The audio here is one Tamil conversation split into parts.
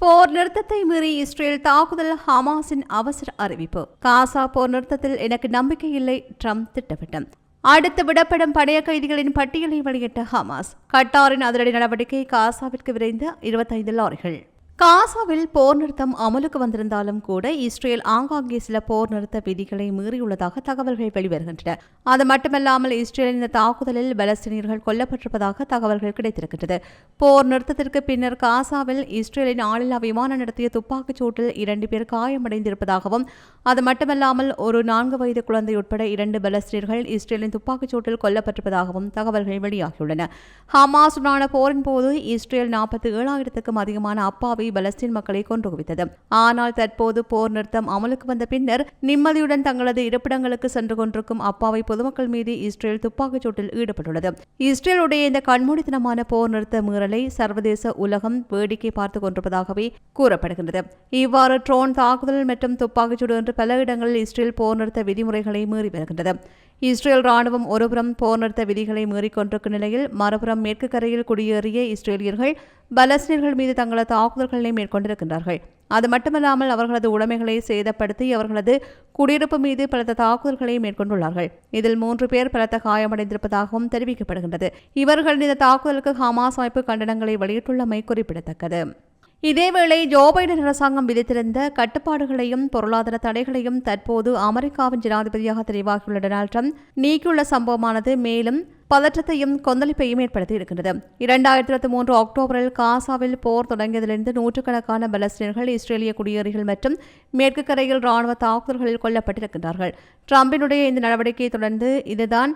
போர் நிறுத்தத்தை மீறி இஸ்ரேல் தாக்குதல் ஹமாஸின் அவசர அறிவிப்பு. காசா போர் நிறுத்தத்தில் எனக்கு நம்பிக்கை இல்லை ட்ரம்ப் திட்டவட்டம் அடுத்து விடப்படும் பழைய கைதிகளின் பட்டியலை வெளியிட்ட ஹமாஸ் கட்டாரின் அதிரடி நடவடிக்கை காசாவிற்கு விரைந்த இருபத்தைந்து லாரிகள். காசாவில் போர் நிறுத்தம் அமலுக்கு வந்திருந்தாலும் கூட இஸ்ரேல் ஆங்காங்கே சில போர் நிறுத்த விதிகளை மீறியுள்ளதாக தகவல்கள் வெளிவருகின்றன. அது மட்டுமல்லாமல் இஸ்ரேலின் இந்த தாக்குதலில் பலஸ்தீனியர்கள் கொல்லப்பட்டிருப்பதாக தகவல்கள் கிடைத்திருக்கின்றது. போர் நிறுத்தத்திற்கு பின்னர் காசாவில் இஸ்ரேலின் ஆளில்லா விமானம் நடத்திய துப்பாக்கிச் சூட்டில் இரண்டு பேர் காயமடைந்திருப்பதாகவும் அது மட்டுமல்லாமல் ஒரு நான்கு வயது குழந்தை உட்பட இரண்டு பலஸ்தீனியர்கள் இஸ்ரேலின் துப்பாக்கிச் சூட்டில் கொல்லப்பட்டிருப்பதாகவும் தகவல்கள் வெளியாகியுள்ளன. ஹமாசுடனான போரின் போது இஸ்ரேல் நாற்பத்தி ஏழாயிரத்துக்கும் அதிகமான அப்பாவி பலஸ்தீன் மக்களை கொன்று குவித்தது. ஆனால் தற்போது போர் நிறுத்தம் அமலுக்கு வந்த பின்னர் நிம்மதியுடன் தங்களது இருப்பிடங்களுக்கு சென்று கொண்டிருக்கும் அப்பாவை பொதுமக்கள் மீது இஸ்ரேல் துப்பாக்கிச் சூட்டில் ஈடுபட்டுள்ளது. இஸ்ரேலுடைய இந்த கண்மூடித்தனமான போர் நிறுத்த மீறலை சர்வதேச உலகம் வேடிக்கை பார்த்துக் கொண்டிருப்பதாகவே கூறப்படுகின்றது. இவ்வாறு ட்ரோன் தாக்குதல் மற்றும் துப்பாக்கிச்சூடு என்று பல இடங்களில் இஸ்ரேல் போர் நிறுத்த விதிமுறைகளை மீறி வருகின்றது. இஸ்ரேல் ராணுவம் ஒருபுறம் போர் நிறுத்த விதிகளை மீறிக்கொண்டிருக்கும் நிலையில் மறுபுறம் மேற்கு கரையில் குடியேறிய இஸ்ரேலியர்கள் பலஸ்தீனர்கள் மீது தங்களது தாக்குதல்களை மேற்கொண்டிருக்கின்றார்கள். அது மட்டுமல்லாமல் அவர்களது உடைமைகளை சேதப்படுத்தி அவர்களது குடியிருப்பு மீது பலத்த தாக்குதல்களை மேற்கொண்டுள்ளார்கள். இதில் மூன்று பேர் பலத்த காயமடைந்திருப்பதாகவும் தெரிவிக்கப்படுகின்றது. இவர்களின் இந்த தாக்குதலுக்கு ஹமாஸ் அமைப்பு கண்டனங்களை வெளியிட்டுள்ளமை குறிப்பிடத்தக்கது. இதேவேளை ஜோ பைடன் அரசாங்கம் விதித்திருந்த கட்டுப்பாடுகளையும் பொருளாதார தடைகளையும் தற்போது அமெரிக்காவின் ஜனாதிபதியாக தெரிவாகியுள்ள டொனால்ட் ட்ரம்ப் நீக்கியுள்ள சம்பவமானது மேலும் பதற்றத்தையும் கொந்தளிப்பையும் ஏற்படுத்தி இருக்கின்றது இரண்டாயிரத்தி இருபத்தி மூன்று அக்டோபரில் காசாவில் போர் தொடங்கியதிலிருந்து நூற்றுக்கணக்கான பலஸ்தீனர்கள் இஸ்ரேலிய குடியேறிகள் மற்றும் மேற்கு கரையில் ராணுவ தாக்குதல்களில் கொல்லப்பட்டிருக்கின்றார்கள். ட்ரம்பினுடைய இந்த நடவடிக்கையை தொடர்ந்து இதுதான்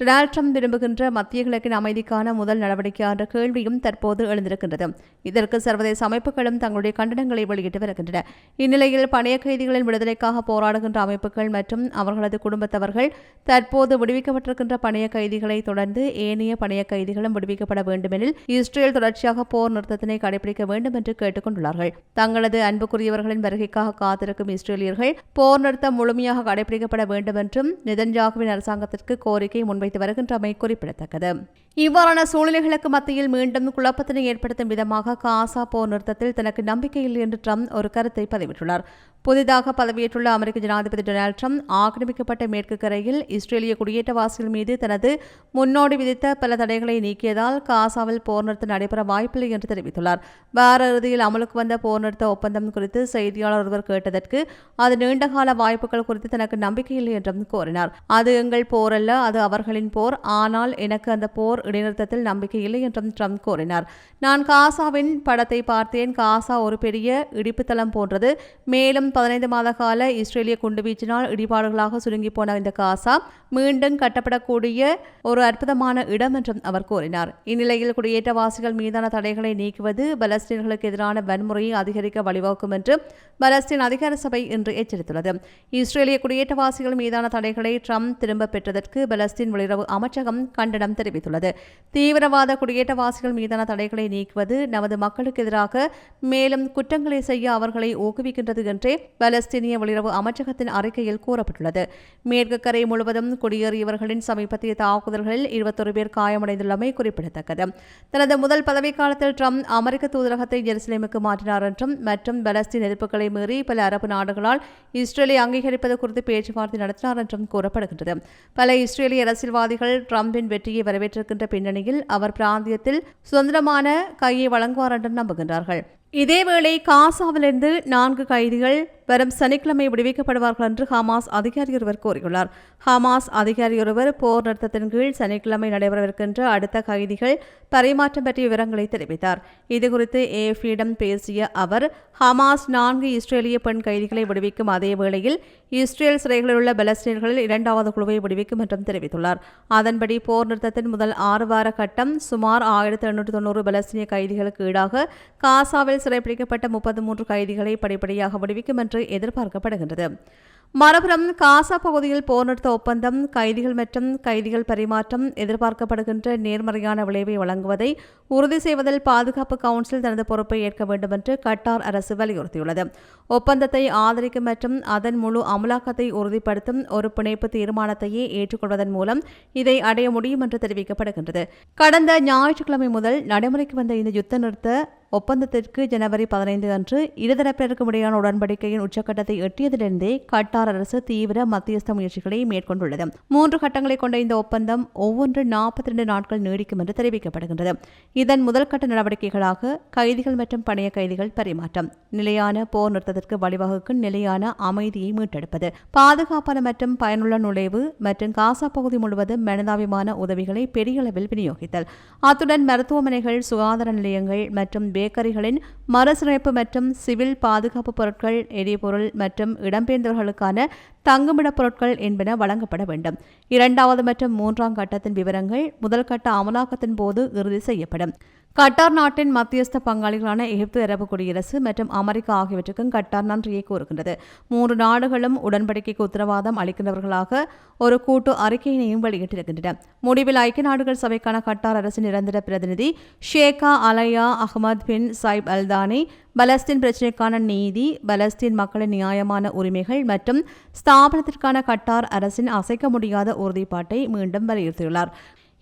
டொனால்ட் ட்ரம்ப் விரும்புகின்ற மத்திய கிழக்கின் அமைதிக்கான முதல் நடவடிக்கை என்ற கேள்வியும் தற்போது எழுந்திருக்கின்றது. இதற்கு சர்வதேச அமைப்புகளும் தங்களுடைய கண்டனங்களை வெளியிட்டு வருகின்றன. இந்நிலையில் பணைய கைதிகளின் விடுதலைக்காக போராடுகின்ற அமைப்புகள் மற்றும் அவர்களது குடும்பத்தவர்கள் தற்போது விடுவிக்கப்பட்டிருக்கின்ற பணைய கைதிகளை தொடர்ந்து ஏனைய பணைய கைதிகளும் விடுவிக்கப்பட வேண்டுமெனில் இஸ்ரேல் தொடர்ச்சியாக போர் நிறுத்தத்தினை கடைபிடிக்க வேண்டும் என்று கேட்டுக்கொண்டுள்ளார்கள். தங்களது அன்புக்குரியவர்களின் வருகைக்காக காத்திருக்கும் இஸ்ரேலியர்கள் போர் நிறுத்தம் முழுமையாக கடைபிடிக்கப்பட வேண்டும் என்றும் நிதன்ஜாகுவின் அரசாங்கத்திற்கு கோரிக்கை முன்வை வைத்து வருகின்றமை குறிப்பிடத்தக்கது. இவ்வாறான சூழ்நிலைகளுக்கு மத்தியில் மீண்டும் குழப்பத்தினை ஏற்படுத்தும் விதமாக காசா போர் நிறுத்தத்தில் தனக்கு நம்பிக்கையில் என்று ட்ரம்ப் ஒரு கருத்தை பதிவிட்டுள்ளார். புதிதாக பதவியேற்றுள்ள அமெரிக்க ஜனாதிபதி டொனால்ட் ட்ரம்ப் ஆக்கிரமிக்கப்பட்ட மேற்கு கரையில் இஸ்ரேலிய குடியேற்றவாசிகள் மீது தனது முன்னோடி விதித்த பல தடைகளை நீக்கியதால் காசாவில் போர் நிறுத்தம் நடைபெற வாய்ப்பில்லை என்று தெரிவித்துள்ளார். வார இறுதியில் அமலுக்கு வந்த போர் நிறுத்த ஒப்பந்தம் குறித்து செய்தியாளர் ஒருவர் கேட்டதற்கு அது நீண்டகால வாய்ப்புகள் குறித்து தனக்கு நம்பிக்கை இல்லை என்றும் கூறினார். அது எங்கள் போர் அல்ல அது அவர்களின் போர். ஆனால் எனக்கு அந்த போர் இடைநிறுத்தத்தில் நம்பிக்கை இல்லை என்றும் ட்ரம்ப் கூறினார். நான் காசாவின் படத்தை பார்த்தேன். காசா ஒரு பெரிய இடிப்புத்தளம் போன்றது. மேலும் பதினைந்து மாத கால இஸ்ரேலிய குண்டுவீச்சினால் இடிபாடுகளாக சுருங்கி போன இந்த காசா மீண்டும் கட்டப்படக்கூடிய ஒரு அற்புதமான இடம் என்றும் அவர் கூறினார். இந்நிலையில் குடியேற்றவாசிகள் மீதான தடைகளை நீக்குவது பலஸ்தீன்களுக்கு எதிரான வன்முறையை அதிகரிக்க வழிவகுக்கும் என்று பலஸ்தீன் அதிகார சபை இன்று எச்சரித்துள்ளது. இஸ்ரேலிய குடியேற்றவாசிகள் மீதான தடைகளை ட்ரம்ப் திரும்ப பெற்றதற்கு பலஸ்தீன் வெளியுறவு அமைச்சகம் கண்டனம் தெரிவித்துள்ளது. தீவிரவாத குடியேற்றவாசிகள் மீதான தடைகளை நீக்குவது நமது மக்களுக்கு எதிராக மேலும் குற்றங்களை செய்ய அவர்களை ஊக்குவிக்கின்றது என்றே பலஸ்தீனிய வெளியுறவு அமைச்சகத்தின் அறிக்கையில் கூறப்பட்டுள்ளது. மேற்கு கரை முழுவதும் குடியேறியவர்களின் சமீபத்திய தாக்குதல்களில் இருபத்தொரு பேர் காயமடைந்துள்ளமை குறிப்பிடத்தக்கது. தனது முதல் பதவிக்காலத்தில் ட்ரம்ப் அமெரிக்க தூதரகத்தை ஜெருசலேமுக்கு மாற்றினார் என்றும் மற்றும் பலஸ்தீன் எதிர்ப்புகளை மீறி பல அரபு நாடுகளால் இஸ்ரேலை அங்கீகரிப்பது குறித்து பேச்சுவார்த்தை நடத்தினார் என்றும் கூறப்படுகின்றது. பல இஸ்ரேலிய அரசியல்வாதிகள் ட்ரம்பின் வெற்றியை வரவேற்றிருக்கின்ற பின்னணியில் அவர் பிராந்தியத்தில் சுதந்திரமான கையை வழங்குவார் என்று நம்புகின்றார்கள். இதேவேளை காசாவிலிருந்து நான்கு கைதிகள் வரும் சனிக்கிழமை விடுவிக்கப்படுவார்கள் என்று ஹமாஸ் அதிகாரி ஒருவர் கூறியுள்ளார். ஹமாஸ் அதிகாரி ஒருவர் போர் நிறுத்தத்தின் கீழ் சனிக்கிழமை நடைபெறவிருக்கின்ற அடுத்த கைதிகள் பரிமாற்றம் பற்றிய விவரங்களை தெரிவித்தார். இதுகுறித்து ஏஃபியிடம் பேசிய அவர் ஹமாஸ் நான்கு இஸ்ரேலிய பெண் கைதிகளை விடுவிக்கும் அதே வேளையில் இஸ்ரேல் சிறைகளில் உள்ள பலஸ்தீனர்களில் இரண்டாவது குழுவை விடுவிக்கும் என்றும் தெரிவித்துள்ளார். அதன்படி போர் நிறுத்தத்தின் முதல் ஆறு வார கட்டம் சுமார் ஆயிரத்தி எண்ணூற்று தொண்ணூறு பலஸ்தீனிய கைதிகளுக்கு ஈடாக காசாவில் சிறைப்பிடிக்கப்பட்ட முப்பது மூன்று கைதிகளை படிப்படியாக விடுவிக்கும் என்று எதிர்பார்க்கப்படுகின்றது. மறுபுறம் காசா பகுதியில் போர் நிறுத்த ஒப்பந்தம் கைதிகள் மற்றும் கைதிகள் பரிமாற்றம் எதிர்பார்க்கப்படுகின்ற நேர்மறையான விளைவை வழங்குவதை உறுதி செய்வதில் பாதுகாப்பு கவுன்சில் தனது பொறுப்பை ஏற்க வேண்டும் என்று கட்டார் அரசு வலியுறுத்தியுள்ளது. ஒப்பந்தத்தை ஆதரிக்கும் மற்றும் அதன் முழு அமலாக்கத்தை உறுதிப்படுத்தும் ஒரு பிணைப்பு தீர்மானத்தையே ஏற்றுக்கொள்வதன் மூலம் இதை அடைய முடியும் என்று தெரிவிக்கப்படுகின்றது. கடந்த ஞாயிற்றுக்கிழமை முதல் நடைமுறைக்கு வந்த இந்த யுத்த நிறுத்த ஒப்பந்தத்திற்கு ஜனவரி பதினைந்து அன்று இருதரப்பினருக்கும் இடையான உடன்படிக்கையின் உச்சக்கட்டத்தை எட்டியதிலிருந்தே கட்டார் அரசு தீவிர மத்தியஸ்த முயற்சிகளை மேற்கொண்டுள்ளது. மூன்று கட்டங்களை கொண்ட இந்த ஒப்பந்தம் ஒவ்வொன்று நாற்பத்தி ரெண்டு நாட்கள் நீடிக்கும் என்று தெரிவிக்கப்படுகின்றது. இதன் முதல் கட்ட நடவடிக்கைகளாக கைதிகள் மற்றும் பணைய கைதிகள் பரிமாற்றம் நிலையான போர் நிறுத்தத்திற்கு வழிவகுக்கும் நிலையான அமைதியை மீட்டெடுப்பது பாதுகாப்பான மற்றும் பயனுள்ள நுழைவு மற்றும் காசா பகுதி முழுவதும் மனிதாபிமான உதவிகளை பெரிய அளவில் விநியோகித்தல். அத்துடன் மருத்துவமனைகள் சுகாதார நிலையங்கள் மற்றும் பேக்கரிகளின் மறுசீரமைப்பு மற்றும் சிவில் பாதுகாப்பு பொருட்கள் எரிபொருள் மற்றும் இடம்பெயர்ந்தவர்களுக்கான தங்குமிட பொருட்கள் என்பன வழங்கப்பட வேண்டும். இரண்டாவது மற்றும் மூன்றாம் கட்டத்தின் விவரங்கள் முதல் கட்ட அமலாக்கத்தின் போது இறுதி செய்யப்படும். கட்டார் நாட்டின் மத்தியஸ்த பங்காளிகளான எகிப்து அரபு குடியரசு மற்றும் அமெரிக்கா ஆகியவற்றுக்கும் கட்டார் நன்றியை கூறுகின்றது. மூன்று நாடுகளும் உடன்படிக்கைக்கு உத்தரவாதம் அளிக்கின்றவர்களாக ஒரு கூட்டு அறிக்கையினையும் வெளியிட்டிருக்கின்றன. முடிவில் ஐக்கிய நாடுகள் சபைக்கான கட்டார் அரசின் நிரந்தர பிரதிநிதி Sheikha Alya Ahmed bin Saif Al Thani Palestine பிரச்சினைக்கான நீதி பலஸ்தீன் மக்களின் நியாயமான உரிமைகள் மற்றும் ஸ்தாபனத்திற்கான கட்டார் அரசின் அசைக்க முடியாத உறுதிப்பாட்டை மீண்டும் வலியுறுத்தியுள்ளார்.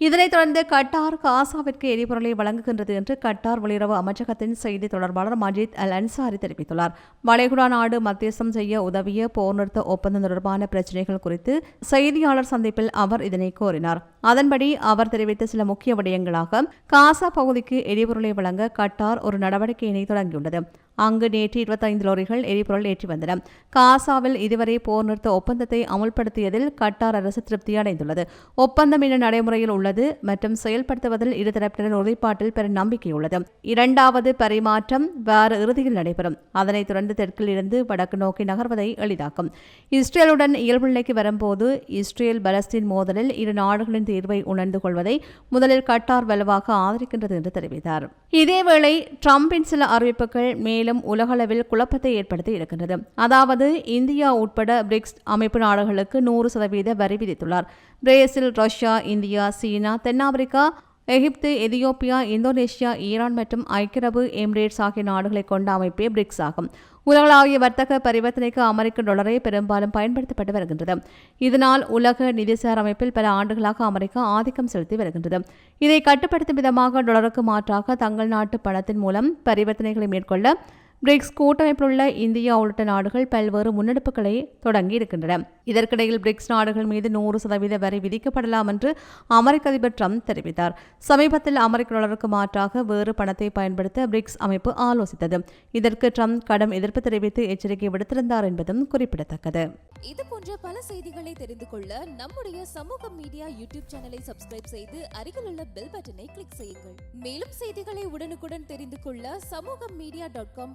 இதனைத் தொடர்ந்து கட்டார் காசாவிற்கு எரிபொருளை வழங்குகின்றது என்று கட்டார் வெளியுறவு அமைச்சகத்தின் செய்தி தொடர்பாளர் மஜித் அல் அன்சாரி தெரிவித்துள்ளார். வளைகுடா நாடு மத்தியஸ்தம் செய்ய உதவிய போர் நிறுத்த ஒப்பந்தம் தொடர்பான பிரச்சினைகள் குறித்து செய்தியாளர் சந்திப்பில் அவர் இதனை கோரினார் அதன்படி அவர் தெரிவித்த சில முக்கிய விடயங்களாக காசா பகுதிக்கு எரிபொருளை வழங்க கட்டார் ஒரு நடவடிக்கையினை தொடங்கியுள்ளது. அங்கு நேற்று இருபத்தைந்து லோரிகள் எரிபொருள் ஏற்றி வந்தன. காசாவில் இதுவரை போர் நிறுத்த ஒப்பந்தத்தை அமுல்படுத்தியதில் கட்டார் அரசு திருப்தி அடைந்துள்ளது. ஒப்பந்தம் இன்னும் நடைமுறையில் உள்ளது மற்றும் செயல்படுத்துவதில் இருதரப்பினரின் உறுதிப்பாட்டில் பெரும் நம்பிக்கை உள்ளது. இரண்டாவது பரிமாற்றம் வார இறுதியில் நடைபெறும். அதனைத் தொடர்ந்து தெற்கில் இருந்து வடக்கு நோக்கி நகர்வதை எளிதாக்கும். இஸ்ரேலுடன் இயல்பு நிலைக்கு வரும்போது இஸ்ரேல் பலஸ்தீன் மோதலில் இரு நாடுகளின் தீர்வை உணர்ந்து கொள்வதை முதலில் கட்டார் வலுவாக ஆதரிக்கின்றது என்று தெரிவித்தார். இதேவேளை டிரம்பின் சில அறிவிப்புகள் மேலும் உலகளவில் குழப்பத்தை ஏற்படுத்தி இருக்கின்றது. அதாவது இந்தியா உட்பட பிரிக்ஸ் அமைப்பு நாடுகளுக்கு நூறு சதவீத வரி விதித்துள்ளார். பிரேசில் ரஷ்யா இந்தியா சீனா தென்னாப்பிரிக்கா எகிப்து எதியோப்பியா இந்தோனேஷியா ஈரான் மற்றும் ஐக்கிய அரபு எமிரேட்ஸ் ஆகிய நாடுகளை கொண்ட அமைப்பே பிரிக்ஸ் ஆகும். உலகளாவிய வர்த்தக பரிவர்த்தனைக்கு அமெரிக்க டாலரை பெரும்பாலும் பயன்படுத்தப்பட்டு வருகின்றது. இதனால் உலக நிதிசார் அமைப்பில் பல ஆண்டுகளாக அமெரிக்கா ஆதிக்கம் செலுத்தி வருகின்றது. இதை கட்டுப்படுத்தும் விதமாக டாலருக்கு மாற்றாக தங்கள் நாட்டு பணத்தின் மூலம் பரிவர்த்தனைகளை மேற்கொள்ள பிரிக்ஸ் கூட்டமைப்பில் உள்ள இந்தியா உள்ளிட்ட நாடுகள் பல்வேறு முன்னெடுப்புகளை தொடங்கி இருக்கின்றன இதற்கிடையில் பிரிக்ஸ் நாடுகள் மீது நூறு சதவீத வரி விதிக்கப்படலாம் என்று அமெரிக்க அதிபர் ட்ரம்ப் தெரிவித்தார். சமீபத்தில் அமெரிக்க டாலருக்கு மாற்றாக வேறு பணத்தை பயன்படுத்த பிரிக்ஸ் அமைப்பு ஆலோசித்தது. இதற்கு ட்ரம்ப் கடும் எதிர்ப்பு தெரிவித்து எச்சரிக்கை விடுத்திருந்தார் என்பதும் குறிப்பிடத்தக்கது. இது போன்ற பல செய்திகளை தெரிந்து கொள்ள நம்முடைய சமூக மீடியா யூடியூப் சேனலை சப்ஸ்கிரைப் செய்து அருகில் உள்ள பெல் பட்டனை கிளிக் செய்யுங்கள். மேலும் செய்திகளை உடனுக்குடன் தெரிந்து கொள்ள சமூக மீடியா டாட் காம்